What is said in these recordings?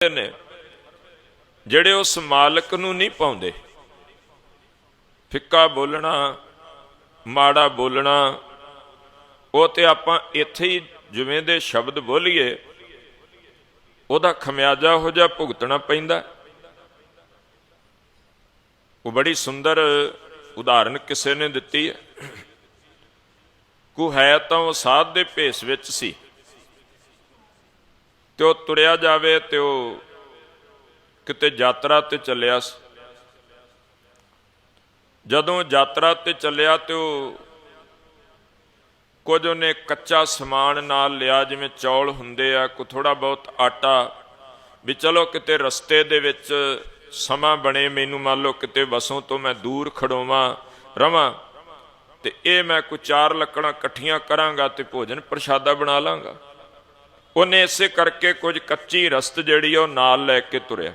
ਨੇ, ਜਿਹੜੇ ਉਸ ਮਾਲਕ ਨੂੰ ਨਹੀਂ ਪਾਉਂਦੇ। ਫਿੱਕਾ ਬੋਲਣਾ, ਮਾੜਾ ਬੋਲਣਾ, ਉਹ ਤੇ ਆਪਾਂ ਇੱਥੇ ਹੀ ਜਿਵੇਂ ਦੇ ਸ਼ਬਦ ਬੋਲੀਏ, ਉਹਦਾ ਖਮਿਆਜਾ ਹੋ ਜਾ ਭੁਗਤਣਾ ਪੈਂਦਾ। ਉਹ ਬੜੀ ਸੁੰਦਰ ਉਦਾਹਰਨ ਕਿਸੇ ਨੇ ਦਿੱਤੀ ਹੈ। ਕੋ ਹੈ ਤਾਂ ਉਹ ਸਾਧ ਦੇ ਭੇਸ ਵਿੱਚ ਸੀ। ਤੇ ਉਹ ਤੁਰਿਆ ਜਾਵੇ ਤੇ ਉਹ ਕਿਤੇ ਯਾਤਰਾ ਤੇ ਚੱਲਿਆ ਸੀ। ਜਦੋਂ ਯਾਤਰਾ ਤੇ ਚੱਲਿਆ ਤੇ ਉਹ ਕੁਝ ਉਹਨੇ ਕੱਚਾ ਸਮਾਨ ਨਾਲ ਲਿਆ, ਜਿਵੇਂ ਚੌਲ ਹੁੰਦੇ ਆ ਕੋ ਥੋੜਾ ਬਹੁਤ ਆਟਾ, ਵੀ ਚਲੋ ਕਿਤੇ ਰਸਤੇ ਦੇ ਵਿੱਚ ਸਮਾਂ ਬਣੇ, ਮੈਨੂੰ ਮੰਨ ਲਓ ਕਿਤੇ ਵਸੋਂ ਤੋਂ ਮੈਂ ਦੂਰ ਖੜੋਵਾਂ, ਰਵਾਂ, ਤੇ ਇਹ ਮੈਂ ਕੋ ਚਾਰ ਲੱਕੜਾਂ ਇਕੱਠੀਆਂ ਕਰਾਂਗਾ ਤੇ ਭੋਜਨ ਪ੍ਰਸ਼ਾਦਾ ਬਣਾ ਲਾਂਗਾ। ਉਹਨੇ ਇਸੇ ਕਰਕੇ ਕੁਝ ਕੱਚੀ ਰਸਤ ਜਿਹੜੀ ਆ ਉਹ ਨਾਲ ਲੈ ਕੇ ਤੁਰਿਆ।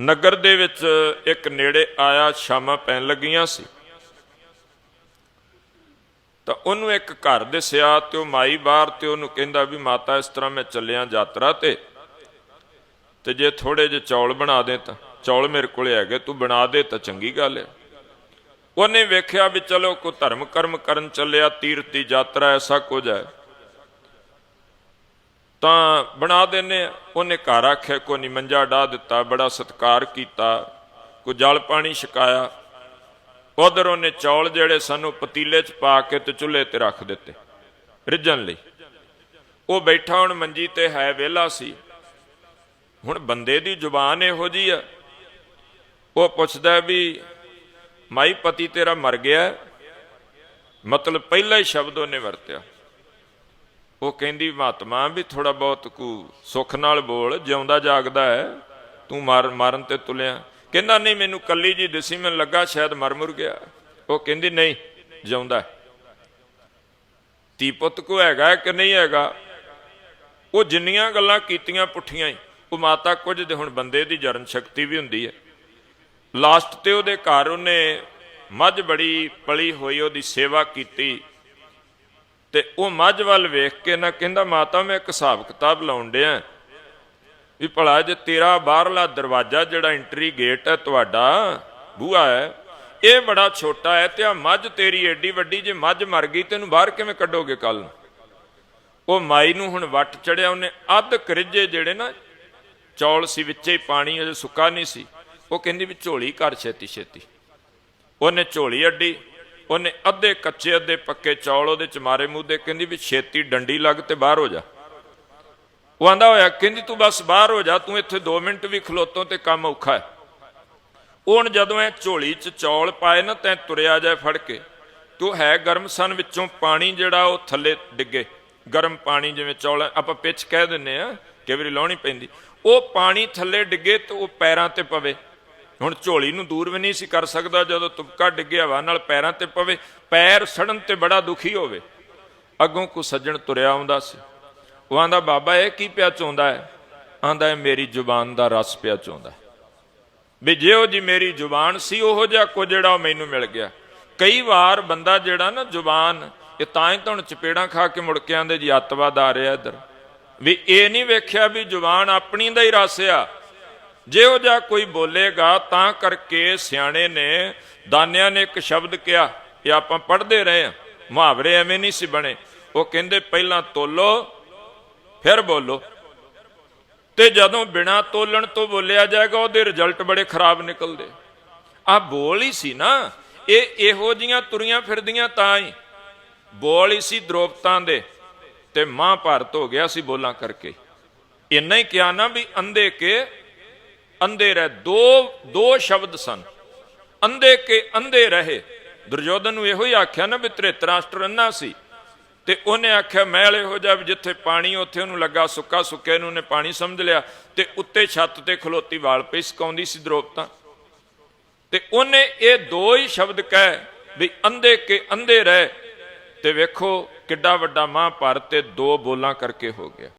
ਨਗਰ ਦੇ ਵਿੱਚ ਇੱਕ ਨੇੜੇ ਆਇਆ ਸ਼ਾਮਾਂ ਪੈਣ ਲੱਗੀਆਂ ਸੀ। ਤਾਂ ਉਹਨੂੰ ਇੱਕ ਘਰ ਦਿਸਿਆ ਤੇ ਉਹ ਮਾਈ ਬਾਹਰ ਤੇ ਉਹਨੂੰ ਕਹਿੰਦਾ ਵੀ ਮਾਤਾ, ਇਸ ਤਰ੍ਹਾਂ ਮੈਂ ਚੱਲਿਆ ਯਾਤਰਾ ਤੇ। ਤੇ ਜੇ ਥੋੜੇ ਜਿਹੇ ਚੌਲ ਬਣਾ ਦੇ ਤਾਂ, ਚੌਲ ਮੇਰੇ ਕੋਲੇ ਹੈਗੇ, ਤੂੰ ਬਣਾ ਦੇ ਤਾਂ ਚੰਗੀ ਗੱਲ ਹੈ। ਉਹਨੇ ਵੇਖਿਆ ਵੀ ਚਲੋ ਕੋ ਧਰਮ ਕਰਮ ਕਰਨ ਚੱਲਿਆ, ਤੀਰਥ ਦੀ ਯਾਤਰਾ ਐਸਾ ਕੁਝ ਹੈ। ਤਾਂ ਬਣਾ ਦਿੰਨੇ ਆ। ਉਹਨੇ ਘਰ ਆਖਿਆ ਕੋ ਨਹੀਂ ਮੰਜਾ ਢਾ ਦਿੱਤਾ, ਬੜਾ ਸਤਕਾਰ ਕੀਤਾ ਕੋ ਜਲ ਪਾਣੀ ਛਕਾਇਆ। ਉਧਰ ਉਹਨੇ ਚੌਲ ਜਿਹੜੇ ਸਾਨੂੰ ਪਤੀਲੇ 'ਚ ਪਾ ਕੇ ਤੇ ਚੁੱਲ੍ਹੇ ਤੇ ਰੱਖ ਦਿੱਤੇ, ਰਿੱਝਣ ਲਈ। ਉਹ ਬੈਠਾ, ਹੁਣ ਮੰਜੀ ਤੇ ਹੈ, ਵਿਹਲਾ ਸੀ। ਹੁਣ ਬੰਦੇ ਦੀ ਜ਼ੁਬਾਨ ਇਹੋ ਜੀ ਆ। ਉਹ ਪੁੱਛਦਾ ਵੀ, ਮਾਈ ਪਤੀ ਤੇਰਾ ਮਰ ਗਿਆ ਮਤਲਬ ਪਹਿਲਾ ਹੀ ਸ਼ਬਦ ਉਹਨੇ ਵਰਤਿਆ। ਉਹ ਕਹਿੰਦੀ, ਮਹਾਤਮਾ, ਵੀ ਥੋੜਾ ਬਹੁਤ ਕੋ ਸੁੱਖ ਨਾਲ ਬੋਲ, ਜਿਉਂਦਾ ਜਾਗਦਾ ਹੈ, ਤੂੰ ਮਾਰ, ਮਾਰਨ ਤੇ ਤੁਲਿਆ। ਕਹਿੰਦਾ ਨਹੀਂ ਮੈਨੂੰ ਕੱਲੀ ਜੀ ਦਿਸੀ, ਮੈਨੂੰ ਲੱਗਾ ਸ਼ਾਇਦ ਮਰ ਮੁਰ ਗਿਆ। ਉਹ ਕਹਿੰਦੀ, ਨਹੀਂ, ਜਿਉਂਦਾ ਹੈ। ਧੀ ਪੁੱਤ ਕੋ ਹੈਗਾ ਕਿ ਨਹੀਂ ਹੈਗਾ? ਉਹ ਜਿੰਨੀਆਂ ਗੱਲਾਂ ਕੀਤੀਆਂ ਪੁੱਠੀਆਂ ਹੀ ਉਹ ਮਾਤਾ ਕੁਝ ਦੇ ਹੁਣ ਬੰਦੇ ਦੀ ਜਰਨ ਸ਼ਕਤੀ ਵੀ ਹੁੰਦੀ ਹੈ। ਲਾਸਟ ਤੇ ਉਹਦੇ ਘਰ ਉਹਨੇ ਮੱਝ ਬੜੀ ਪਲੀ ਹੋਈ, ਉਹਦੀ ਸੇਵਾ ਕੀਤੀ। ਤੇ ਉਹ ਮੱਝ ਵੱਲ ਵੇਖ ਕੇ ਨਾ ਕਹਿੰਦਾ, ਮਾਤਾ, ਮੈਂ ਇੱਕ ਹਿਸਾਬ ਕਿਤਾਬ ਲਾਉਣ ਡਿਆ ਵੀ ਭਲਾ ਜੇ ਤੇਰਾ ਬਾਹਰਲਾ ਦਰਵਾਜ਼ਾ ਜਿਹੜਾ ਐਂਟਰੀ ਗੇਟ ਹੈ ਤੁਹਾਡਾ, ਬੂਹਾ ਹੈ, ਇਹ ਬੜਾ ਛੋਟਾ ਹੈ ਤੇ ਆ ਮੱਝ ਤੇਰੀ ਏਡੀ ਵੱਡੀ, ਜੇ ਮੱਝ ਮਰ ਗਈ ਤੈਨੂੰ ਬਾਹਰ ਕਿਵੇਂ ਕੱਢੋਗੇ ਕੱਲ ਨੂੰ? ਉਹ ਮਾਈ ਨੂੰ ਹੁਣ ਵੱਟ ਚੜਿਆ, ਉਹਨੇ ਅੱਧ ਕਰਿੱਜੇ ਜਿਹੜੇ ਨਾ, ਚੌਲ ਸੀ, ਵਿੱਚੇ ਹੀ ਪਾਣੀ, ਅਜੇ ਸੁੱਕਾ ਨਹੀਂ ਸੀ। ਉਹ ਕਹਿੰਦੀ ਵੀ ਝੋਲੀ ਕਰ ਛੇਤੀ ਛੇਤੀ ਉਹਨੇ ਝੋਲੀ ਅੱਡੀ ਉਹਨੇ ਅੱਧੇ ਕੱਚੇ, ਅੱਧੇ ਪੱਕੇ ਚੌਲ ਉਹਦੇ ਚ ਮਾਰੇ ਮੂੰਹ ਦੇ ਕਹਿੰਦੀ ਵੀ ਛੇਤੀ ਡੰਡੀ ਲੱਗ ਤੇ ਬਾਹਰ ਹੋ ਜਾ। ਉਹ ਆਂਦਾ ਹੋਇਆ, ਕਹਿੰਦੀ ਤੂੰ ਬਸ ਬਾਹਰ ਹੋ ਜਾ, ਤੂੰ ਇੱਥੇ 2 ਮਿੰਟ ਵੀ ਖਲੋਤੋਂ ਤੇ ਕੰਮ ਔਖਾ ਹੈ। ਉਹ ਹੁਣ ਜਦੋਂ ਇਹ ਝੋਲੀ ਚ ਚੌਲ ਪਾਏ ਨਾ, ਤੈਂ ਤੁਰਿਆ ਜਾਏ ਫੜ ਕੇ, ਤੂੰ ਹੈ ਗਰਮ ਸਨ ਵਿੱਚੋਂ ਪਾਣੀ ਜਿਹੜਾ ਉਹ ਥੱਲੇ ਡਿੱਗੇ। ਗਰਮ ਪਾਣੀ ਜਿਵੇਂ ਚੌਲ ਆਪਾਂ ਪਿੱਛ ਕਹਿ ਦਿੰਨੇ ਆ ਕਈ ਵਾਰੀ ਲਾਉਣੀ ਪੈਂਦੀ। ਉਹ ਪਾਣੀ ਥੱਲੇ ਡਿੱਗੇ ਤੇ ਉਹ ਪੈਰਾਂ ਤੇ ਪਵੇ। ਹੁਣ ਝੋਲੀ ਨੂੰ ਦੂਰ ਵੀ ਨਹੀਂ ਸੀ ਕਰ ਸਕਦਾ ਜਦੋਂ ਤੁਪਕਾ ਡਿੱਗਿਆ ਹਵਾ ਨਾਲ ਪੈਰਾਂ ਤੇ ਪਵੇ, ਪੈਰ ਸੜਨ ਤੇ ਬੜਾ ਦੁਖੀ ਹੋਵੇ। ਅੱਗੋਂ ਕੋ ਸੱਜਣ ਤੁਰਿਆ ਆਉਂਦਾ ਸੀ। ਉਹ ਆਂਦਾ, ਬਾਬਾ, ਇਹ ਕੀ ਪਿਆ ਚਾਹੁੰਦਾ ਹੈ? ਆਂਦਾ, ਇਹ ਮੇਰੀ ਜ਼ੁਬਾਨ ਦਾ ਰਸ ਪਿਆ ਚਾਹੁੰਦਾ ਹੈ। ਵੀ ਜਿਹੋ ਜੀ ਮੇਰੀ ਜ਼ੁਬਾਨ ਸੀ, ਉਹੋ ਜਿਹਾ ਕੋ ਜਿਹੜਾ ਉਹ ਮੈਨੂੰ ਮਿਲ ਗਿਆ। ਕਈ ਵਾਰ ਬੰਦਾ ਜਿਹੜਾ ਨਾ ਜ਼ੁਬਾਨ, ਇਹ ਤਾਂ ਹੀ ਤਾਂ ਹੁਣ ਚਪੇੜਾਂ ਖਾ ਕੇ ਮੁੜ ਕੇ ਆਂਦੇ ਜੀ ਅੱਤਵਾਦ ਆ ਰਿਹਾ ਇੱਧਰ। ਵੀ ਇਹ ਨਹੀਂ ਵੇਖਿਆ ਵੀ ਜ਼ੁਬਾਨ ਆਪਣੀ ਦਾ ਹੀ ਰਸ ਆ ਜਿਹੋ ਜਿਹਾ ਕੋਈ ਬੋਲੇਗਾ ਤਾਂ ਕਰਕੇ ਸਿਆਣੇ ਨੇ ਦਾਨਿਆਂ ਨੇ ਇੱਕ ਸ਼ਬਦ ਕਿਹਾ ਇਹ ਆਪਾਂ ਪੜ੍ਹਦੇ ਰਹੇ ਆ ਮੁਹਾਵਰੇ ਐਵੇਂ ਨਹੀਂ ਸੀ ਬਣੇ। ਉਹ ਕਹਿੰਦੇ ਪਹਿਲਾਂ ਤੋਲੋ, ਫਿਰ ਬੋਲੋ। ਤੇ ਜਦੋਂ ਬਿਨਾ ਤੋਲਣ ਤੋਂ ਬੋਲਿਆ ਜਾਏਗਾ, ਉਹਦੇ ਰਿਜ਼ਲਟ ਬੜੇ ਖਰਾਬ ਨਿਕਲਦੇ। ਆ ਬੋਲ ਹੀ ਸੀ ਨਾ। ਇਹ ਇਹੋ ਜੀਆਂ ਤੁਰੀਆਂ ਫਿਰਦੀਆਂ ਤਾਂ ਹੀ। ਬੋਲ ਹੀ ਸੀ ਦ੍ਰੋਪਤਾਂ ਦੇ। ਤੇ ਮਹਾਭਾਰਤ ਹੋ ਗਿਆ ਸੀ ਬੋਲਾਂ ਕਰਕੇ। ਇੰਨਾ ਹੀ ਕਿਹਾ ਨਾ ਵੀ ਅੰਧੇ ਕੇ ਅੰਧੇ ਰਹਿ, ਦੋ ਦੋ ਸ਼ਬਦ ਸਨ। ਅੰਧੇ ਕੇ ਅੰਧੇ ਰਹੇ। ਦੁਰਯੋਧਨ ਨੂੰ ਇਹੋ ਹੀ ਆਖਿਆ ਨਾ ਵੀ ਧ੍ਰਿਤਰਾਸ਼ਟਰ ਅੰਨਾ ਸੀ। ਤੇ ਉਹਨੇ ਆਖਿਆ ਮਹਿਲ ਇਹੋ ਜਿਹਾ ਵੀ ਜਿੱਥੇ ਪਾਣੀ, ਉੱਥੇ ਉਹਨੂੰ ਲੱਗਾ ਸੁੱਕਾ, ਸੁੱਕੇ ਨੂੰ ਉਹਨੇ ਪਾਣੀ ਸਮਝ ਲਿਆ। ਤੇ ਉੱਤੇ ਛੱਤ ਤੇ ਖਲੋਤੀ ਵਾਲ ਪਈ ਸਕਾਉਂਦੀ ਸੀ ਦ੍ਰੋਪਤਾ। ਤੇ ਉਹਨੇ ਇਹ ਦੋ ਹੀ ਸ਼ਬਦ ਕਹਿ ਵੀ ਅੰਧੇ ਕੇ ਅੰਧੇ ਰਹਿ। ਤੇ ਵੇਖੋ ਕਿੱਡਾ ਵੱਡਾ ਮਹਾਭਾਰਤ ਤੇ ਦੋ ਬੋਲਾਂ ਕਰਕੇ ਹੋ ਗਿਆ।